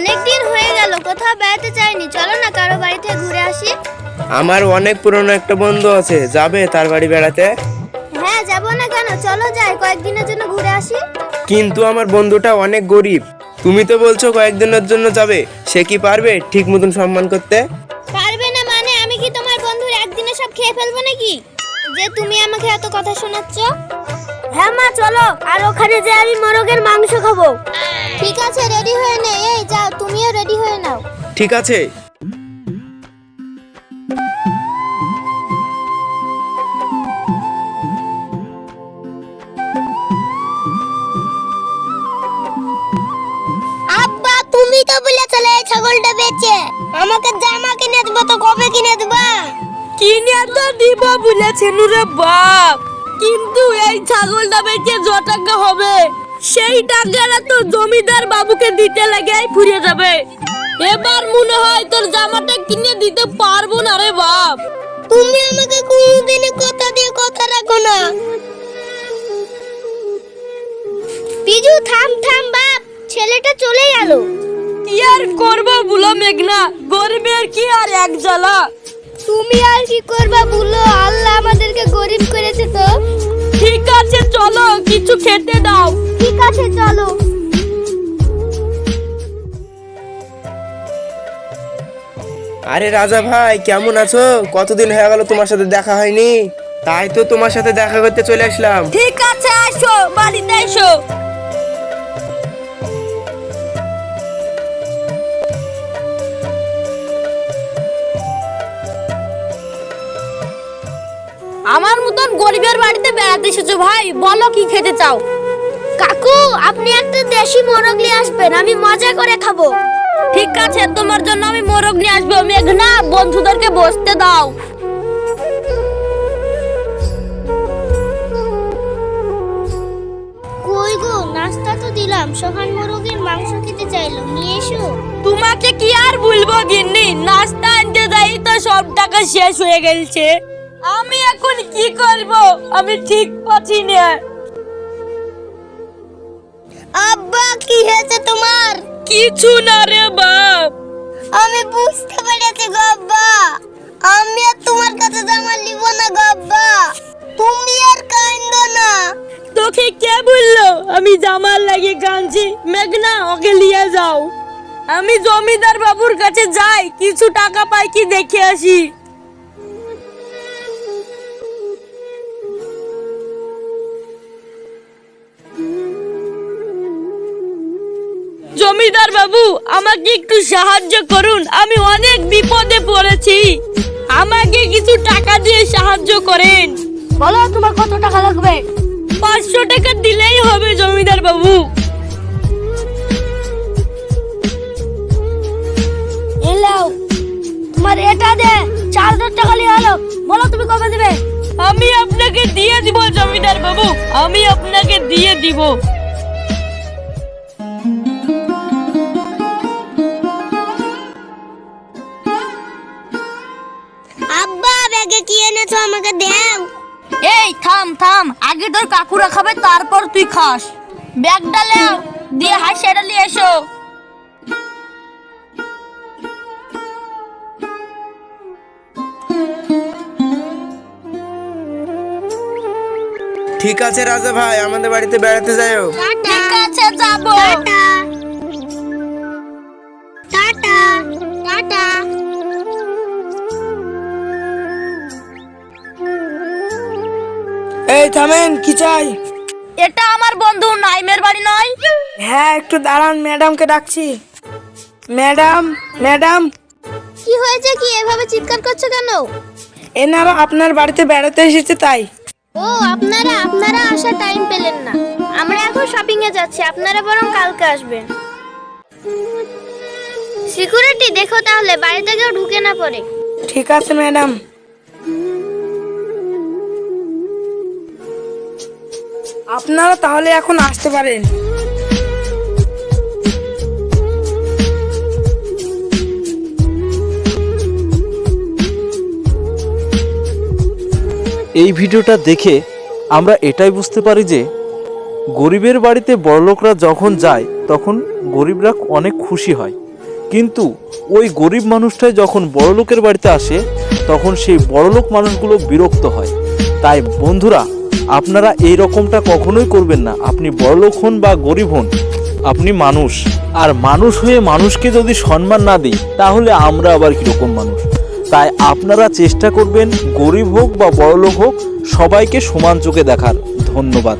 অনেক দিন হয়ে গেল কোথাও বেড়াতে চাইনি চলো না কারও বাড়ি থেকে ঘুরে আসি। আমার অনেক পুরনো একটা বন্ধু আছে যাবে তার বাড়ি বেড়াতে? হ্যাঁ যাব না কেন? চলো যাই কয়েকদিনের জন্য ঘুরে আসি। কিন্তু আমার বন্ধুটা অনেক গরিব। তুমি তো বলছো কয়েকদিনের জন্য যাবে সে কি পারবে ঠিক মতন সম্মান করতে? পারবে না মানে আমি কি তোমার বন্ধুর একদিনে সব খেয়ে ফেলব নাকি? যে তুমি আমাকে এত কথা শোনাচ্ছ? হ্যাঁ মা চলো। আর ওখানে যে আমি মোরগের মাংস খাব। ঠিক আছে রেডি হয়ে ঠিক আছে? আব্বা তুমি তো বলেছিলে এই ছাগলটা বেচে। আমাকে জামা কিনে দেবো তো কবে কিনে দেবা? কিনে তো দিব বলেছেন রে বাপ। কিন্তু এই ছাগলটা বেচে য টাকা হবে। সেই টাকাটা তো জমিদার বাবুকে দিতে লাগে ফুরিয়ে যাবে। এবার মনে হয় তোর জামাটা কিনে দিতে পারব না রে বাপ। তুমি আমাকে কোনোদিন কথা দিয়ে কথা রাখো না। বিজু থাম থাম বাপ ছেলেটা চলে গেল কি আর করব বুলো মেঘনা গরিবের কি আর এক জ্বালা? তুমি আর কি করবা বলো আল্লাহ আমাদেরকে গরিব করেছে তো। ঠিক আছে চলো কিছু খেতে দাও। ঠিক আছে চলো। আরে রাজা ভাই, কেমন আছো? কতদিন হয়ে গেল তোমার সাথে দেখা হয়নি? তাই তো তোমার সাথে দেখা করতে চলে আসলাম। ঠিক আছে, আসো, বাড়িতে এসো। আমার মতন গরিবের বাড়িতে বেড়াতে এসেছ ভাই, বলো কি খেতে চাও? কাকু, আপনি একটা দেশি মোরগ নিয়ে আসবেন, আমি মজা করে খাব। ঠিক আছে তোমার জন্য আমি মোরগ নিয়ে আসব। মেঘনা বন্ধুদেরকে বসতে দাও। কই গো নাস্তা তো দিলাম। সোহান মোরগের মাংস খেতে চাইলো। নিয়ে এসো। তোমাকে কি আর বলব গিন্নি? নাস্তা আনতে যাই তো সব টাকা শেষ হয়ে গেছে আমি এখন কি করব? আমি ঠিক পাচ্ছি না। আব্বা কি হয়েছে তোমার? কিছু না রে বাপ আমি বুঝতে পেরেছি গব্বা। আমি আর তোমার কাছে জামা নিব না গব্বা। তুমি আর কাইন্দ না। তোকে কে বলল? আমি জামার লাগে কাঁদছি মেঘনা ওকে নিয়ে যাও। আমি জমিদার বাবুর কাছে যাই কিছু টাকা পাই কি দেখে আসি। জমিদার বাবু আমাকে একটু সাহায্য করুন। আমি অনেক বিপদে পড়েছি। আমাকে কিছু টাকা দিয়ে সাহায্য করেন। বলো তোমার কত টাকা লাগবে? পাঁচশো টাকা দিলেই হবে জমিদার বাবু। এলাও তোমার এটা দে চার হাজার টাকা নিয়ে হলো বলো তুমি কবে দেবে? আমি আপনাকে দিয়ে দিব জমিদার বাবু। আমি আপনাকে দিয়ে দিব। ব্যাগে কি এনেছো আমাকে দেও। এই থাম থাম। আগে তোর কাকুরা খাবে তারপর তুই খাস। ব্যাগটা লেও দিয়ে হাসিয়াটা নিয়ে এসো। ঠিক আছে রাজা ভাই আমাদের বাড়িতে বেড়াতে যাও ঠিক আছে যাব। টাটা। টাটা। টাটা। এই থামেন কি চাই? এটা আমার বন্ধু নাইমের বাড়ি নয়। হ্যাঁ একটু দাঁড়ান ম্যাডামকে ডাকছি। Madam madam. কি হয়েছে কি? এভাবে চিৎকার করছ কেন? এনারা আপনার বাড়িতে বেড়াতে এসেছে তাই। ও আপনারা আপনারা আসার টাইম পেলেন না। আমরা এখন শপিং এ যাচ্ছি আপনারা বরং কালকে আসবেন। সিকিউরিটি দেখো তাহলে বাড়িতে কেউ ঢুকে না পড়ে। ঠিক আছে ম্যাডাম। আপনারা তাহলে এখন আসতে পারেন। এই ভিডিওটা দেখে আমরা এটাই বুঝতে পারি যে, গরিবের বাড়িতে বড়লোকরা যখন যায়, তখন গরিবরা অনেক খুশি হয়। কিন্তু ওই গরিব মানুষটাই যখন বড়লোকের বাড়িতে আসে, তখন সেই বড়লোক মানুষগুলো বিরক্ত হয়। তাই বন্ধুরা আপনারা এই রকমটা কখনোই করবেন না। আপনি বড়লোক হন বা গরিব হন, আপনি মানুষ। আর মানুষ হয়ে মানুষকে যদি সম্মান না দিই, তাহলে আমরা আবার কীরকম মানুষ? তাই আপনারা চেষ্টা করবেন গরিব হোক বা বড়লোক হোক, সবাইকে সমান চোখে দেখার। ধন্যবাদ।